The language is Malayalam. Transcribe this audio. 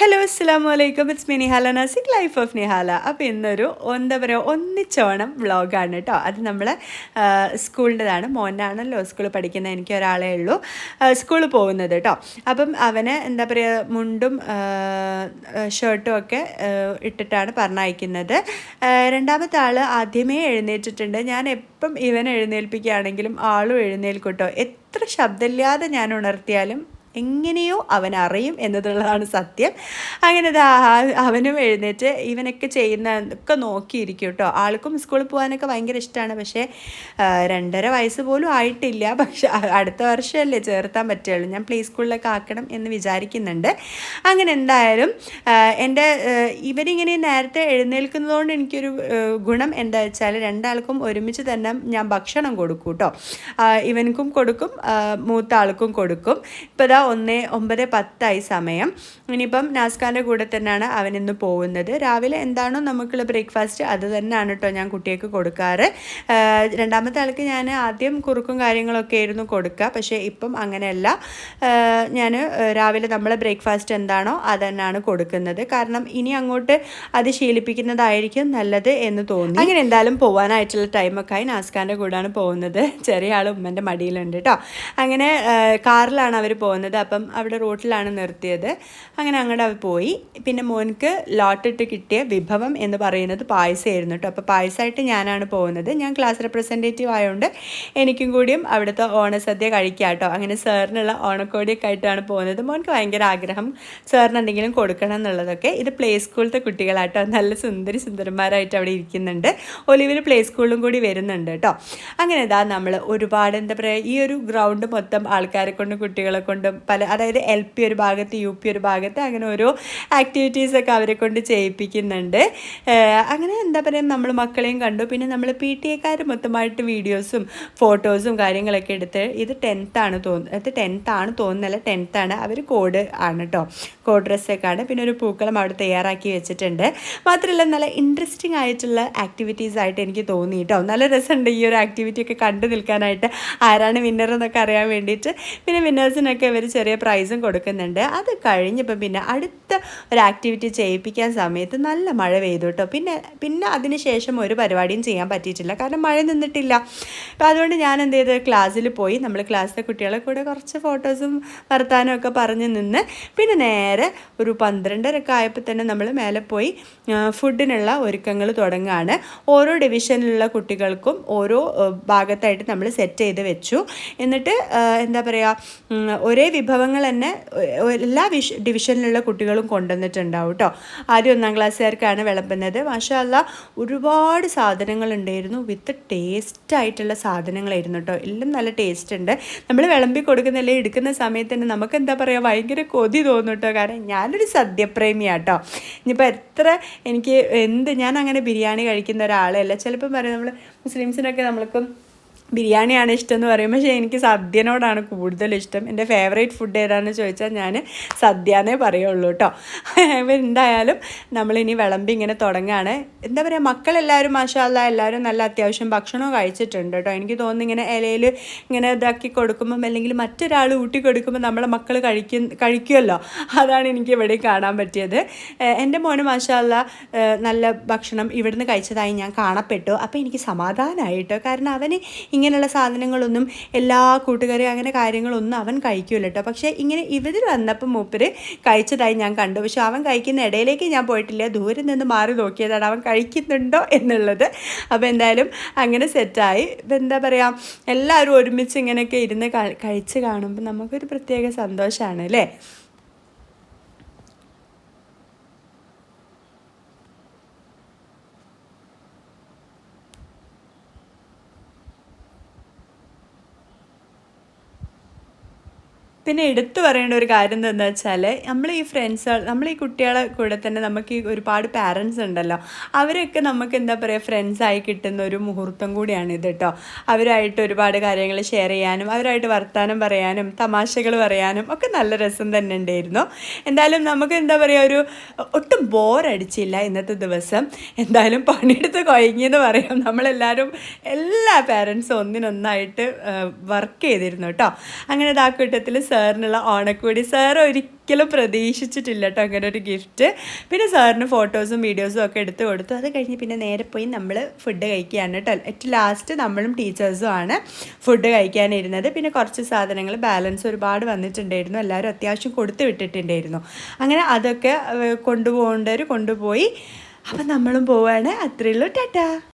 ഹലോ അസ്സാം വലൈക്കും it's me Nihala Nazik life of Nihala അപ്പോൾ ഇന്നൊരു എന്താ പറയുക ഒന്നിച്ചോണം വ്ളോഗാണ് കേട്ടോ അത് നമ്മൾ സ്കൂളിന്റെതാണ്. മോനാണല്ലോ സ്കൂളിൽ പഠിക്കുന്ന എനിക്ക് ഒരാളേ ഉള്ളൂ. സ്കൂളിൽ പോകുന്നത് കേട്ടോ അപ്പം അവന് എന്താ പറയുക മുണ്ടും ഷർട്ടും ഒക്കെ ഇട്ടിട്ടാണ് പറഞ്ഞയക്കുന്നത്. രണ്ടാമത്തെ ആൾ ആദ്യമേ എഴുന്നേറ്റിട്ടുണ്ട്. ഞാൻ എപ്പം ഇവൻ എഴുന്നേൽപ്പിക്കുകയാണെങ്കിലും ആളും എഴുന്നേൽക്കും കേട്ടോ എത്ര ശബ്ദമില്ലാതെ ഞാൻ ഉണർത്തിയാലും എങ്ങനെയോ അവൻ അറിയും എന്നതുള്ളതാണ് സത്യം. അങ്ങനെ അവനും എഴുന്നേറ്റ് ഇവനൊക്കെ ചെയ്യുന്ന ഒക്കെ നോക്കിയിരിക്കും കേട്ടോ ആൾക്കും സ്കൂളിൽ പോകാനൊക്കെ ഭയങ്കര ഇഷ്ടമാണ്. പക്ഷേ രണ്ടര വയസ്സ് പോലും ആയിട്ടില്ല. പക്ഷെ അടുത്ത വർഷമല്ലേ ചേർത്താൻ പറ്റുള്ളൂ ഞാൻ പ്ലേ സ്കൂളിലൊക്കെ ആക്കണം എന്ന് വിചാരിക്കുന്നുണ്ട്. അങ്ങനെ എന്തായാലും എന്റെ ഇവരിങ്ങനെ നേരത്തെ എഴുന്നേൽക്കുന്നതുകൊണ്ട് എനിക്കൊരു ഗുണം എന്താ വെച്ചാൽ രണ്ടാൾക്കും ഒരുമിച്ച് തന്നെ ഞാൻ ഭക്ഷണം കൊടുക്കും കേട്ടോ ഇവനക്കും കൊടുക്കും മൂത്ത ആൾക്കും കൊടുക്കും. ഒന്ന് ഒമ്പത് പത്തായി സമയം. ഇനിയിപ്പം നാസ്കാന്റെ കൂടെ തന്നെയാണ് അവൻ ഇന്ന് പോകുന്നത്. രാവിലെ എന്താണോ നമുക്കുള്ള ബ്രേക്ക്ഫാസ്റ്റ് അത് തന്നെയാണ് കേട്ടോ ഞാൻ കുട്ടികൾക്ക് കൊടുക്കാറ്. രണ്ടാമത്തെ ആൾക്ക് ഞാൻ ആദ്യം കുറുക്കും കാര്യങ്ങളൊക്കെ ആയിരുന്നു കൊടുക്കുക പക്ഷേ ഇപ്പം അങ്ങനെയല്ല. ഞാൻ രാവിലെ നമ്മളെ ബ്രേക്ക്ഫാസ്റ്റ് എന്താണോ അത് തന്നെയാണ് കൊടുക്കുന്നത്. കാരണം ഇനി അങ്ങോട്ട് അത് ശീലിപ്പിക്കുന്നതായിരിക്കും നല്ലത് എന്ന് തോന്നി. അങ്ങനെ എന്തായാലും പോകാനായിട്ടുള്ള ടൈമൊക്കെ ആയി നാസ്കാന്റെ കൂടെയാണ് പോകുന്നത്. ചെറിയ ആൾ ഉമ്മന്റെ മടിയിലുണ്ട് കേട്ടോ അങ്ങനെ കാറിലാണ് അവർ പോകുന്നത്. അപ്പം അവിടെ റോട്ടിലാണ് നിർത്തിയത്. അങ്ങനെ അങ്ങോട്ട് അവർ പോയി. പിന്നെ മോൻക്ക് ലോട്ടിട്ട് കിട്ടിയ വിഭവം എന്ന് പറയുന്നത് പായസമായിരുന്നു കേട്ടോ അപ്പോൾ പായസമായിട്ട് ഞാനാണ് പോകുന്നത്. ഞാൻ ക്ലാസ് റെപ്രസെന്റേറ്റീവ് ആയതുകൊണ്ട് എനിക്കും കൂടിയും അവിടുത്തെ ഓണസദ്യ കഴിക്കാം കേട്ടോ അങ്ങനെ സാറിനുള്ള ഓണക്കോടിയൊക്കെ ആയിട്ടാണ് പോകുന്നത്. മോൻക്ക് ഭയങ്കര ആഗ്രഹം സാറിന് എന്തെങ്കിലും കൊടുക്കണം എന്നുള്ളതൊക്കെ. ഇത് പ്ലേ സ്കൂളിലത്തെ കുട്ടികളാട്ടോ നല്ല സുന്ദരി സുന്ദരന്മാരായിട്ട് അവിടെ ഇരിക്കുന്നുണ്ട്. ഒലിവിൽ പ്ലേ സ്കൂളിലും കൂടി വരുന്നുണ്ട് കേട്ടോ അങ്ങനെ ഇതാ നമ്മൾ ഒരുപാട് എന്താ പറയുക ഈ ഒരു ഗ്രൗണ്ട് മൊത്തം ആൾക്കാരെ കൊണ്ടും കുട്ടികളെ കൊണ്ടും പല അതായത് എൽ പി ഒരു ഭാഗത്ത് യു പി ഒരു ഭാഗത്ത് അങ്ങനെ ഓരോ ആക്ടിവിറ്റീസൊക്കെ അവരെ കൊണ്ട് ചെയ്യിപ്പിക്കുന്നുണ്ട്. അങ്ങനെ എന്താ പറയുക നമ്മൾ മക്കളെയും കണ്ടു. പിന്നെ നമ്മൾ പി ടി എക്കാർ മൊത്തമായിട്ട് വീഡിയോസും ഫോട്ടോസും കാര്യങ്ങളൊക്കെ എടുത്ത് ഇത് ടെൻത്താണ് തോന്നുന്നത് ഇത് ടെൻത്താണ് തോന്നുന്നല്ല ടെൻത്താണ് അവർ കോഡ് ആണ്. കേട്ടോ കോഡ് ഡ്രസ്സൊക്കെ ആണ്. പിന്നെ ഒരു പൂക്കളം അവിടെ തയ്യാറാക്കി വെച്ചിട്ടുണ്ട്. മാത്രമല്ല നല്ല ഇൻട്രസ്റ്റിംഗ് ആയിട്ടുള്ള ആക്ടിവിറ്റീസ് ആയിട്ട് എനിക്ക് തോന്നി കേട്ടോ നല്ല രസമുണ്ട് ഈ ഒരു ആക്ടിവിറ്റി ഒക്കെ കണ്ടു നിൽക്കാനായിട്ട്. ആരാണ് വിന്നർ എന്നൊക്കെ അറിയാൻ വേണ്ടിയിട്ട്. പിന്നെ വിന്നേഴ്സിനൊക്കെ ഇവർ ചെറിയ പ്രൈസും കൊടുക്കുന്നുണ്ട്. അത് കഴിഞ്ഞപ്പോൾ പിന്നെ അടുത്ത ഒരു ആക്ടിവിറ്റി ചെയ്യിപ്പിക്കാൻ സമയത്ത് നല്ല മഴ പെയ്തു കേട്ടോ. പിന്നെ പിന്നെ അതിന് ശേഷം ഒരു പരിപാടിയും ചെയ്യാൻ പറ്റിയിട്ടില്ല. കാരണം മഴ നിന്നിട്ടില്ല. അപ്പോൾ അതുകൊണ്ട് ഞാൻ എന്ത് ചെയ്ത്? ക്ലാസ്സിൽ പോയി. നമ്മൾ ക്ലാസ്സിലെ കുട്ടികളെ കൂടെ കുറച്ച് ഫോട്ടോസും വർത്താനം ഒക്കെ പറഞ്ഞ് നിന്ന് പിന്നെ നേരെ ഒരു പന്ത്രണ്ടരൊക്കെ ആയപ്പോൾ തന്നെ നമ്മൾ മേലെ പോയി ഫുഡിനുള്ള ഒരുക്കങ്ങൾ തുടങ്ങുകയാണ് ഓരോ ഡിവിഷനിലുള്ള കുട്ടികൾക്കും ഓരോ ഭാഗത്തായിട്ട് നമ്മൾ സെറ്റ് ചെയ്ത് വെച്ചു. എന്നിട്ട് എന്താ പറയുക ഒരേ വിഭവങ്ങൾ തന്നെ എല്ലാ വിഷ ഡിവിഷനിലുള്ള കുട്ടികളും കൊണ്ടുവന്നിട്ടുണ്ടാവും കേട്ടോ ആദ്യം ഒന്നാം ക്ലാസ്സുകാർക്കാണ് വിളമ്പുന്നത്. മാഷല്ല ഒരുപാട് സാധനങ്ങൾ ഉണ്ടായിരുന്നു. വിത്ത് ടേസ്റ്റ് ആയിട്ടുള്ള സാധനങ്ങളായിരുന്നു കേട്ടോ എല്ലാം നല്ല ടേസ്റ്റ് ഉണ്ട്. നമ്മൾ വിളമ്പി കൊടുക്കുന്നില്ലേ എടുക്കുന്ന സമയത്ത് തന്നെ നമുക്ക് എന്താ പറയുക ഭയങ്കര കൊതി തോന്നും കേട്ടോ കാരണം ഞാനൊരു സദ്യപ്രേമിയാട്ടോ ഇനിയിപ്പോൾ എത്ര എനിക്ക് എന്ത് ഞാൻ അങ്ങനെ ബിരിയാണി കഴിക്കുന്ന ഒരാളല്ല. ചിലപ്പം പറയും നമ്മൾ മുസ്ലിംസിനൊക്കെ നമ്മൾക്ക് ബിരിയാണിയാണ് ഇഷ്ടം എന്ന് പറയുമ്പോൾ പക്ഷേ എനിക്ക് സദ്യനോടാണ് കൂടുതൽ ഇഷ്ടം. എന്റെ ഫേവറേറ്റ് ഫുഡ് ഏതാണെന്ന് ചോദിച്ചാൽ ഞാൻ സദ്യ എന്നേ പറയുള്ളൂ കേട്ടോ എന്തായാലും നമ്മളിനി വിളമ്പി ഇങ്ങനെ തുടങ്ങുകയാണ് എന്താ പറയുക മക്കളെല്ലാവരും മാഷാല്ല എല്ലാവരും നല്ല അത്യാവശ്യം ഭക്ഷണം കഴിച്ചിട്ടുണ്ട് കേട്ടോ എനിക്ക് തോന്നുന്നു ഇങ്ങനെ ഇലയിൽ ഇങ്ങനെ ഇതാക്കി കൊടുക്കുമ്പം അല്ലെങ്കിൽ മറ്റൊരാൾ ഊട്ടി കൊടുക്കുമ്പോൾ നമ്മളെ മക്കൾ കഴിക്കും കഴിക്കുമല്ലോ അതാണ് എനിക്ക് ഇവിടെ കാണാൻ പറ്റിയത്. എന്റെ മോന് മാഷാല്ല നല്ല ഭക്ഷണം ഇവിടുന്ന് കഴിച്ചതായി ഞാൻ കാണപ്പെട്ടു. അപ്പോൾ എനിക്ക് സമാധാനമായിട്ടോ കാരണം അവന് ഇങ്ങനെയുള്ള സാധനങ്ങളൊന്നും എല്ലാ കൂട്ടുകാരും അങ്ങനെ കാര്യങ്ങളൊന്നും അവൻ കഴിക്കില്ല കേട്ടോ. പക്ഷേ ഇങ്ങനെ ഇവർ വന്നപ്പോൾ മൂപ്പര് കഴിച്ചതായി ഞാൻ കണ്ടു. പക്ഷെ അവൻ കഴിക്കുന്ന ഇടയിലേക്ക് ഞാൻ പോയിട്ടില്ല. ദൂരെ നിന്ന് മാറി നോക്കിയതാണ് അവൻ കഴിക്കുന്നുണ്ടോ എന്നുള്ളത്. അപ്പോൾ എന്തായാലും അങ്ങനെ സെറ്റായി. ഇപ്പം എന്താ പറയുക എല്ലാവരും ഒരുമിച്ച് ഇങ്ങനെയൊക്കെ ഇരുന്ന് കഴിച്ച് കാണുമ്പോൾ നമുക്കൊരു പ്രത്യേക സന്തോഷമാണ് അല്ലേ? പിന്നെ എടുത്തു പറയേണ്ട ഒരു കാര്യം എന്താണെന്ന് വെച്ചാൽ നമ്മൾ ഈ ഫ്രണ്ട്സ് നമ്മൾ ഈ കുട്ടികളെ കൂടെ തന്നെ നമുക്ക് ഈ ഒരുപാട് പാരൻസ് ഉണ്ടല്ലോ. അവരൊക്കെ നമുക്ക് എന്താ പറയുക ഫ്രണ്ട്സായി കിട്ടുന്ന ഒരു മുഹൂർത്തം കൂടിയാണ് ഇത് കേട്ടോ അവരായിട്ട് ഒരുപാട് കാര്യങ്ങൾ ഷെയർ ചെയ്യാനും അവരായിട്ട് വർത്തമാനം പറയാനും തമാശകൾ പറയാനും ഒക്കെ നല്ല രസം തന്നെ ഉണ്ടായിരുന്നു. എന്തായാലും നമുക്ക് എന്താ പറയുക ഒരു ഒട്ടും ബോറടിച്ചില്ല ഇന്നത്തെ ദിവസം. എന്തായാലും പണിയെടുത്ത് കുഴങ്ങിയെന്ന് പറയാം. നമ്മളെല്ലാവരും എല്ലാ പാരൻസും ഒന്നിനൊന്നായിട്ട് വർക്ക് ചെയ്തിരുന്നു കേട്ടോ അങ്ങനെ ഇതാ കൂട്ടത്തിൽ സർ സാറിനുള്ള ഓണക്കൂടി സാർ ഒരിക്കലും പ്രതീക്ഷിച്ചിട്ടില്ല കേട്ടോ അങ്ങനെ ഒരു ഗിഫ്റ്റ്. പിന്നെ സാറിന് ഫോട്ടോസും വീഡിയോസും ഒക്കെ എടുത്ത് കൊടുത്തു. അത് കഴിഞ്ഞ് പിന്നെ നേരെ പോയി നമ്മൾ ഫുഡ് കഴിക്കുകയാണ് കേട്ടോ. ഏറ്റവും ലാസ്റ്റ് നമ്മളും ടീച്ചേഴ്സും ആണ് ഫുഡ് കഴിക്കാനിരുന്നത്. പിന്നെ കുറച്ച് സാധനങ്ങൾ ബാലൻസ് ഒരുപാട് വന്നിട്ടുണ്ടായിരുന്നു. എല്ലാവരും അത്യാവശ്യം കൊടുത്തു വിട്ടിട്ടുണ്ടായിരുന്നു. അങ്ങനെ അതൊക്കെ കൊണ്ടുപോകേണ്ടവർ കൊണ്ടുപോയി. അപ്പം നമ്മളും പോവാണ്. അത്രയുള്ളൂ ടാറ്റാ.